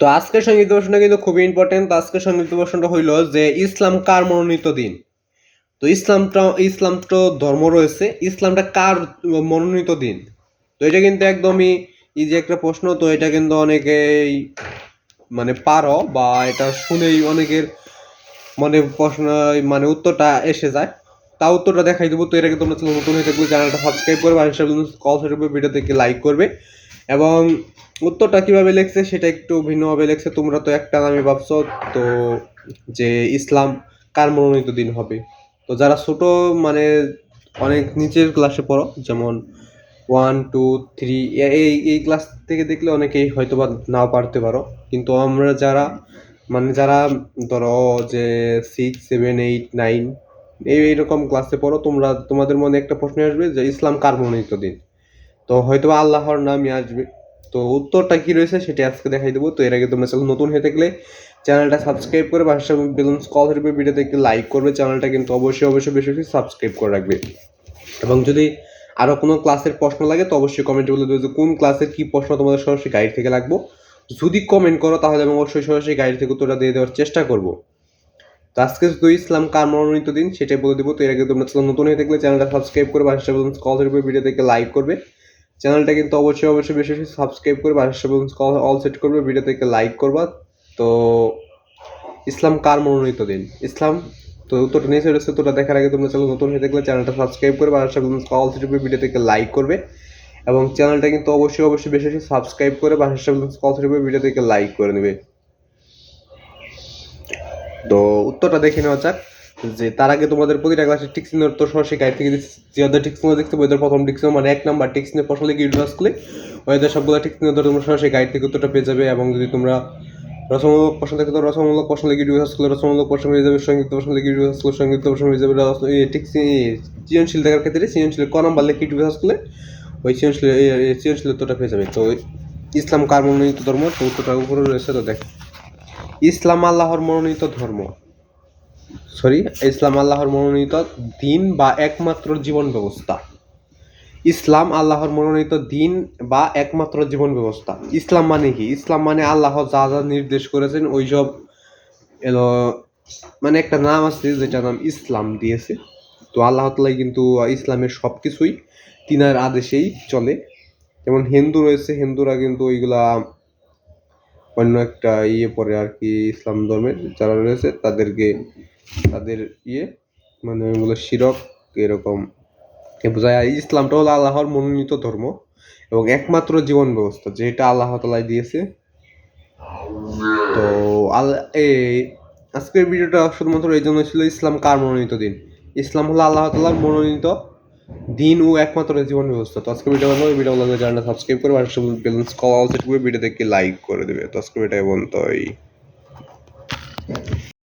তো আজকের সংগীত প্রশ্নটা কিন্তু খুবই ইম্পর্টেন্ট আজকের সংগীত প্রশ্নটা হইল যে ইসলাম কার মনোনীত দিন? তো ইসলামটা ইসলাম তো ধর্ম রয়েছে। ইসলামটা কার মনোনীত দিন? তো এটা কিন্তু একদমই এই যে একটা প্রশ্ন। তো এটা কিন্তু অনেকেই মানে পারো বা এটা শুনেই অনেকের মানে প্রশ্ন মানে উত্তরটা এসে যায়। তা উত্তরটা দেখাই দেবো। তো এটা কিন্তু নতুন হয়ে থাকলে চ্যানেলটা সাবস্ক্রাইব করবে। আর হিসাবে কল লাইক করবে। এবং উত্তরটা কীভাবে লেখছে সেটা একটু ভিন্নভাবে লেখছে। তোমরা তো একটা নামে ভাবছ, তো যে ইসলাম কার মনোনীত দিন হবে? তো যারা ছোট মানে অনেক নিচের ক্লাসে পড়ো, যেমন ওয়ান টু থ্রি এই এই ক্লাস থেকে দেখলে অনেকেই হয়তো বা নাও পারতে পারো। কিন্তু আমরা যারা মানে যারা ধরো যে সিক্স সেভেন এইট নাইন এই এইরকম ক্লাসে পড়ো, তোমরা, তোমাদের মনে একটা প্রশ্ন আসবে যে ইসলাম কার মনোনীত দিন? তো হয়তো আল্লাহর নামই আসবে। তো উত্তরটা কি রয়েছে সেটা আজকে দেখাই দেবো। তো এর আগে তোমরা চ্যানেল নতুন হয়ে থাকলে চ্যানেলটা সাবস্ক্রাইব করে পাশে বেলুন কল হিসেবে ভিডিওতে একটু লাইক করবে, চ্যানেলটা কিন্তু অবশ্যই অবশ্যই বেশি বেশি সাবস্ক্রাইব করে রাখবে। এবং যদি আরও কোনো ক্লাসের প্রশ্ন লাগে, তো অবশ্যই কমেন্টে বলে দেবে যে কোন ক্লাসের কী প্রশ্ন তোমাদের সরাসরি গাইড থেকে লাগবো। যদি কমেন্ট করো, তাহলে আমি অবশ্যই সরাসরি গাইড থেকে উত্তরটা দিয়ে দেওয়ার চেষ্টা করব। তো আজকে শুধু ইসলাম কার মনোনীত দিন, সেটাই বলে দেবো। তো এর আগে তোমরা নতুন হয়ে থাকলে চ্যানেলটা সাবস্ক্রাইব করে পাশে বেলুন কল হিসেবে ভিডিও থেকে লাইক করবে। চ্যানেলটা কিন্তু অবশ্যই অবশ্যই বেশি বেশি সাবস্ক্রাইব করে কল অল সেট করবে ভিডিও থেকে লাইক করবা। তো ইসলাম কার মনোনীত দিন? ইসলাম তো উত্তরটা নিচে রয়েছে উত্তরটা দেখার আগে তোমরা চ্যানেল নতুন হয়ে থাকলে চ্যানেলটা সাবস্ক্রাইব করে বেলুন কল সেট করবে ভিডিও থেকে লাইক করবে। এবং চ্যানেলটা কিন্তু অবশ্যই অবশ্যই বেশি বেশি সাবস্ক্রাইব করে বেলুন কল সেট করবে ভিডিও থেকে লাইক করে নেবে। তো উত্তরটা দেখে নেওয়া যাক। যে তার আগে তোমাদের প্রতিটা ক্লাসে টিক্সিনের তো সরাসরি গাইড থেকে যে ওদের টিক্সিনো দেখতে ওদের প্রথম টিক্সিনো মানে এক নাম্বার টিক্সিনে প্রশ্ন লিখে ইউনিভার্স খুলে ওদের সবগুলো টিক্সিনো ধরে তোমরা সরাসরি গাইড থেকে উত্তরটা পেয়ে যাবে এবং যদি তোমরা রসমূলক প্রশ্ন দেখতে তো রসমূলক প্রশ্ন লিখে ইউনিভার্স খুলে রসমূলক প্রশ্ন হয়ে যাবে সংযুক্ত প্রশ্ন লিখে ইউনিভার্স খুলে সংযুক্ত প্রশ্ন হয়ে যাবে টিক্সি সৃজনশীল দেখার ক্ষেত্রে সৃজনশীল ক নাম্বার লিখে ইউনিভার্স খুলে ওই সৃজনশীল সৃজনশীল উত্তরটা পেয়ে যাবে। তো ইসলাম কার মনোনীত ধর্ম? তো উত্তরটা উপরে রয়েছে, তো দেখ। ইসলাম আল্লাহর মনোনীত ধর্ম। সরি, ইসলাম আল্লাহর মনোনীত দিন বা একমাত্র জীবন ব্যবস্থা। ইসলাম আল্লাহর মনোনীত দিন বা একমাত্র জীবন ব্যবস্থা। ইসলাম মানে কি? ইসলাম মানে আল্লাহ যা যা নির্দেশ করেছেন ওই সব এলো মানে একটা নাম আছে যেটা নাম ইসলাম দিয়েছে। তো আল্লাহ তালাই কিন্তু ইসলামের সব কিছুই তিনার আদেশেই চলে। যেমন হিন্দু রয়েছে, হিন্দুরা কিন্তু ওইগুলা অন্য একটা ইয়ে পরে আর কি ইসলাম ধর্মের যারা রয়েছে তাদেরকে তাদের ইয়ে মানে ওইগুলো শিরক এরকম। বোঝায় আর ইসলামটা হলো আল্লাহর মনোনীত ধর্ম এবং একমাত্র জীবন ব্যবস্থা, যেটা আল্লাহ তালাই দিয়েছে। তো আল্লাহ এই আজকের ভিডিওটা শুধুমাত্র এই জন্য ছিল, ইসলাম কার মনোনীত দিন? ইসলাম হলো আল্লাহ তালার মনোনীত দিন ও একমাত্র জীবন ব্যবস্থা। তো আজকে ভিডিও ভালো ভিডিও ভালো চ্যানেলটা সাবস্ক্রাইব করে আর ব্যালেন্স কল সেট করে ভিডিও দেখে লাইক করে দেবে। তো আজকে ভিডিও বন্ধ